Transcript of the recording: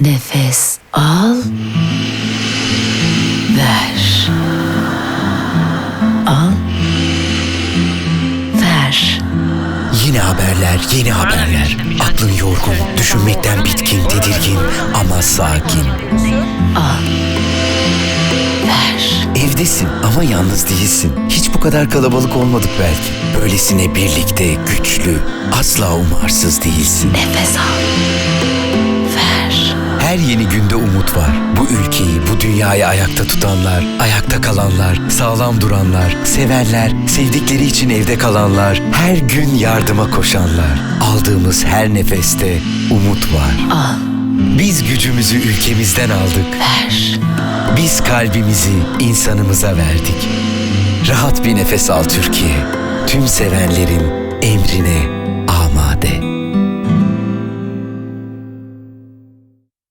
Nefes al. Ver. Al. Ver. Yeni haberler, yeni haberler. Aklın yorgun, düşünmekten bitkin, tedirgin ama sakin. Ver. Evdesin ama yalnız değilsin. Hiç bu kadar kalabalık olmadık belki. Böylesine birlikte, güçlü, asla umarsız değilsin. Nefes al. Her yeni günde umut var. Bu ülkeyi, bu dünyayı ayakta tutanlar, ayakta kalanlar, sağlam duranlar, sevenler, sevdikleri için evde kalanlar, her gün yardıma koşanlar. Aldığımız her nefeste umut var. Al. Biz gücümüzü ülkemizden aldık. Ver. Biz kalbimizi insanımıza verdik. Rahat bir nefes al Türkiye. Tüm sevenlerin.